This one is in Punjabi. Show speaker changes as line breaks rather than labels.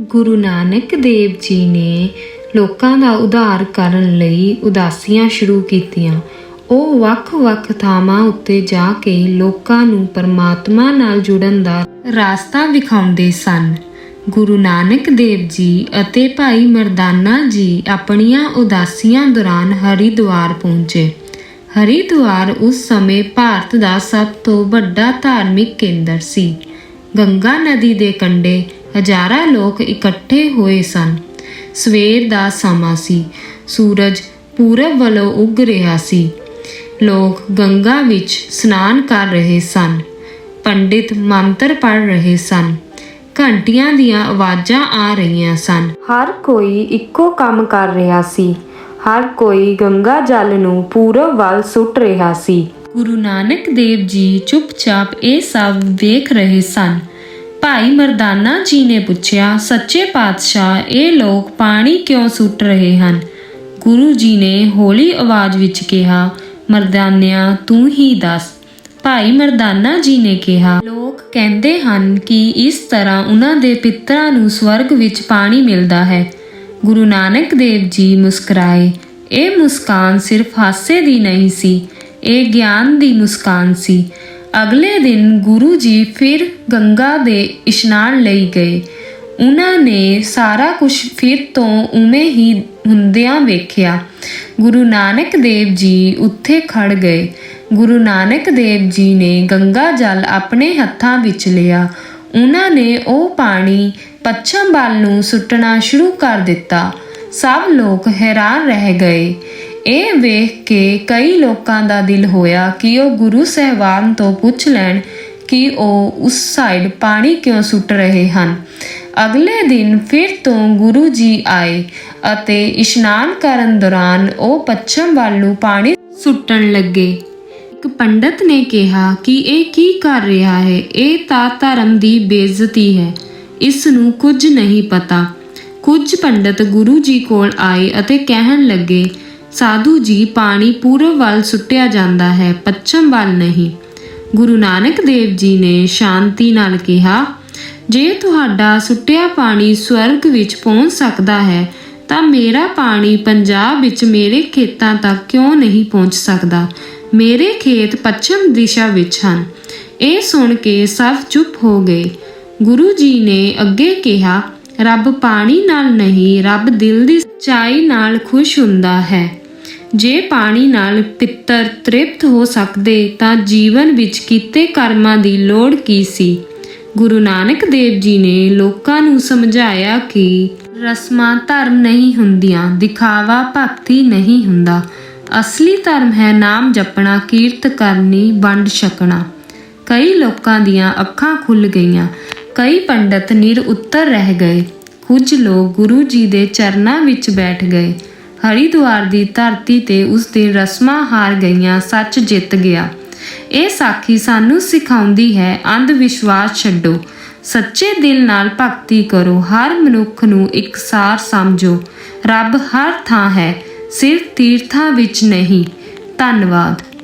ਗੁਰੂ ਨਾਨਕ ਦੇਵ ਜੀ ਨੇ ਲੋਕਾਂ ਦਾ ਉਧਾਰ ਕਰਨ ਲਈ ਉਦਾਸੀਆਂ ਸ਼ੁਰੂ ਕੀਤੀਆਂ। ਉਹ ਵੱਖ-ਵੱਖ ਥਾਵਾਂ ਉੱਤੇ ਜਾ ਕੇ ਲੋਕਾਂ ਨੂੰ ਪਰਮਾਤਮਾ ਨਾਲ ਜੁੜਨ ਦਾ ਰਾਸਤਾ ਵਿਖਾਉਂਦੇ ਸਨ। ਗੁਰੂ ਨਾਨਕ ਦੇਵ ਜੀ ਅਤੇ ਭਾਈ ਮਰਦਾਨਾ ਜੀ ਆਪਣੀਆਂ ਉਦਾਸੀਆਂ ਦੌਰਾਨ ਹਰਿਦੁਆਰ ਪਹੁੰਚੇ। ਹਰਿਦੁਆਰ ਉਸ ਸਮੇਂ ਭਾਰਤ ਦਾ ਸਭ ਤੋਂ ਵੱਡਾ ਧਾਰਮਿਕ ਕੇਂਦਰ ਸੀ। ਗੰਗਾ ਨਦੀ ਦੇ ਕੰਢੇ ਹਜ਼ਾਰਾਂ ਲੋਕ ਇਕੱਠੇ ਹੋਏ ਸਨ। ਸਵੇਰ ਦਾ ਸਮਾਂ ਸੀ। ਸੂਰਜ ਪੂਰਬ ਵੱਲੋਂ ਉੱਗ ਰਿਹਾ ਸੀ। ਲੋਕ ਗੰਗਾ ਵਿੱਚ ਇਸ਼ਨਾਨ ਕਰ ਰਹੇ ਸਨ। ਪੰਡਿਤ ਮੰਤਰ ਪੜ੍ਹ ਰਹੇ ਸਨ। ਘੰਟੀਆਂ ਦੀਆਂ ਆਵਾਜ਼ਾਂ ਆ ਰਹੀਆਂ ਸਨ। ਹਰ ਕੋਈ ਇੱਕੋ ਕੰਮ ਕਰ ਰਿਹਾ ਸੀ। ਹਰ ਕੋਈ ਗੰਗਾ ਜਲ ਨੂੰ ਪੂਰਬ ਵੱਲ ਸੁੱਟ ਰਿਹਾ ਸੀ। ਗੁਰੂ ਨਾਨਕ ਦੇਵ ਜੀ ਚੁੱਪਚਾਪ ਇਹ ਸਭ ਵੇਖ ਰਹੇ ਸਨ। ਭਾਈ ਮਰਦਾਨਾ ਜੀ ਨੇ ਪੁੱਛਿਆ, ਸੱਚੇ ਪਾਤਸ਼ਾਹ, ਇਹ ਲੋਕ ਪਾਣੀ ਕਿਉਂ ਸੁੱਟ ਰਹੇ ਹਨ? ਗੁਰੂ ਜੀ ਨੇ ਹੌਲੀ ਆਵਾਜ਼ ਵਿੱਚ ਕਿਹਾ, ਮਰਦਾਨਿਆ, ਤੂੰ ਹੀ ਦੱਸ। ਭਾਈ ਮਰਦਾਨਾ ਜੀ ਨੇ ਕਿਹਾ, ਲੋਕ ਕਹਿੰਦੇ ਹਨ ਕਿ ਇਸ ਤਰ੍ਹਾਂ ਉਹਨਾਂ ਦੇ ਪਿੱਤਰਾਂ ਨੂੰ ਸਵਰਗ ਵਿੱਚ ਪਾਣੀ ਮਿਲਦਾ ਹੈ। ਗੁਰੂ ਨਾਨਕ ਦੇਵ ਜੀ ਮੁਸਕਰਾਏ, ਇਹ ਮੁਸਕਾਨ ਸਿਰਫ ਹਾਸੇ ਦੀ ਨਹੀਂ ਸੀ, ਇਹ ਗਿਆਨ ਦੀ ਮੁਸਕਾਨ ਸੀ। ਅਗਲੇ ਦਿਨ ਗੁਰੂ ਜੀ ਫਿਰ ਗੰਗਾ ਦੇ ਇਸ਼ਨਾਨ ਲਈ ਗਏ। ਉਹਨਾਂ ਨੇ ਸਾਰਾ ਕੁਝ ਫਿਰ ਤੋਂ ਉਵੇਂ ਹੀ ਹੁੰਦਿਆਂ ਵੇਖਿਆ। ਗੁਰੂ ਨਾਨਕ ਦੇਵ ਜੀ ਉੱਥੇ ਖੜ ਗਏ। ਗੁਰੂ ਨਾਨਕ ਦੇਵ ਜੀ ਨੇ ਗੰਗਾ ਜਲ ਆਪਣੇ ਹੱਥਾਂ ਵਿੱਚ ਲਿਆ। ਉਹਨਾਂ ਨੇ ਉਹ ਪਾਣੀ ਪੱਛਮ ਵੱਲ ਨੂੰ ਸੁੱਟਣਾ ਸ਼ੁਰੂ ਕਰ ਦਿੱਤਾ। ਸਭ ਲੋਕ ਹੈਰਾਨ ਰਹਿ ਗਏ। ਇਹ ਵੇਖ ਕੇ ਕਈ ਲੋਕਾਂ ਦਾ ਦਿਲ ਹੋਇਆ ਕਿ ਉਹ ਗੁਰੂ ਸਹਿਬਾਨ ਤੋਂ ਪੁੱਛ ਲੈਣ ਕਿ ਉਹ ਉਸ ਸਾਈਡ ਪਾਣੀ ਕਿਉਂ ਸੁੱਟ ਰਹੇ ਹਨ। ਅਗਲੇ ਦਿਨ ਫਿਰ ਤੋਂ ਗੁਰੂ ਜੀ ਆਏ ਅਤੇ ਇਸ਼ਨਾਨ ਕਰਨ ਦੌਰਾਨ ਉਹ ਪੱਛਮ ਵੱਲ ਨੂੰ ਪਾਣੀ ਸੁੱਟਣ ਲੱਗੇ। ਇੱਕ ਪੰਡਤ ਨੇ ਕਿਹਾ ਕਿ ਇਹ ਕੀ ਕਰ ਰਿਹਾ ਹੈ? ਇਹ ਤਾਂ ਧਰਮ ਦੀ ਬੇਇੱਜ਼ਤੀ ਹੈ। ਇਸ ਨੂੰ ਕੁਝ ਨਹੀਂ ਪਤਾ। ਕੁਝ ਪੰਡਤ ਗੁਰੂ ਜੀ ਕੋਲ ਆਏ ਅਤੇ ਕਹਿਣ ਲੱਗੇ ਸਾਧੂ ਜੀ ਪਾਣੀ ਪੂਰਬ ਵੱਲ ਸੁੱਟਿਆ ਜਾਂਦਾ ਹੈ, ਪੱਛਮ ਵੱਲ ਨਹੀਂ। ਗੁਰੂ ਨਾਨਕ ਦੇਵ ਜੀ ਨੇ ਸ਼ਾਂਤੀ ਨਾਲ ਕਿਹਾ, ਜੇ ਤੁਹਾਡਾ ਸੁੱਟਿਆ ਪਾਣੀ ਸਵਰਗ ਵਿੱਚ ਪਹੁੰਚ ਸਕਦਾ ਹੈ, ਤਾਂ ਮੇਰਾ ਪਾਣੀ ਪੰਜਾਬ ਵਿੱਚ ਮੇਰੇ ਖੇਤਾਂ ਤੱਕ ਕਿਉਂ ਨਹੀਂ ਪਹੁੰਚ ਸਕਦਾ? ਮੇਰੇ ਖੇਤ ਪੱਛਮ ਦਿਸ਼ਾ ਵਿੱਚ ਹਨ। ਇਹ ਸੁਣ ਕੇ ਸਭ ਚੁੱਪ ਹੋ ਗਏ। ਗੁਰੂ ਜੀ ਨੇ ਅੱਗੇ ਕਿਹਾ, ਰੱਬ ਪਾਣੀ ਨਾਲ ਨਹੀਂ, ਰੱਬ ਦਿਲ ਦੀ ਸੱਚਾਈ ਨਾਲ ਖੁਸ਼ ਹੁੰਦਾ ਹੈ। ਜੇ ਪਾਣੀ ਨਾਲ ਪਿੱਤਰ ਤ੍ਰਿਪਤ ਹੋ ਸਕਦੇ ਤਾਂ ਜੀਵਨ ਵਿੱਚ ਕੀਤੇ ਕਰਮਾਂ ਦੀ ਲੋੜ ਕੀ ਸੀ? ਗੁਰੂ ਨਾਨਕ ਦੇਵ ਜੀ ਨੇ ਲੋਕਾਂ ਨੂੰ ਸਮਝਾਇਆ ਕਿ ਰਸਮਾਂ ਧਰਮ ਨਹੀਂ ਹੁੰਦੀਆਂ, ਦਿਖਾਵਾ ਭਗਤੀ ਨਹੀਂ ਹੁੰਦਾ। ਅਸਲੀ ਧਰਮ ਹੈ ਨਾਮ ਜਪਣਾ, ਕੀਰਤ ਕਰਨੀ, ਵੰਡ ਛਕਣਾ। ਕਈ ਲੋਕਾਂ ਦੀਆਂ ਅੱਖਾਂ ਖੁੱਲ ਗਈਆਂ। ਕਈ ਪੰਡਤ ਨਿਰ ਉੱਤਰ ਰਹਿ ਗਏ। ਕੁਝ ਲੋਕ ਗੁਰੂ ਜੀ ਦੇ ਚਰਨਾਂ ਵਿੱਚ ਬੈਠ ਗਏ। ਹਰਿਦੁਆਰ ਦੀ ਧਰਤੀ ਤੇ ਉਸ ਦਿਨ ਰਸਮਾਂ ਹਾਰ ਗਈਆਂ, ਸੱਚ ਜਿੱਤ ਗਿਆ। ਇਹ ਸਾਖੀ ਸਾਨੂੰ ਸਿਖਾਉਂਦੀ ਹੈ, ਅੰਧ ਵਿਸ਼ਵਾਸ ਛੱਡੋ। ਸੱਚੇ ਦਿਲ ਨਾਲ ਭਗਤੀ ਕਰੋ, ਹਰ ਮਨੁੱਖ ਨੂੰ ਇੱਕਸਾਰ ਸਮਝੋ। ਰੱਬ ਹਰ ਥਾਂ ਹੈ ਸਿਰਫ ਤੀਰਥਾਂ ਵਿੱਚ ਨਹੀਂ। ਧੰਨਵਾਦ।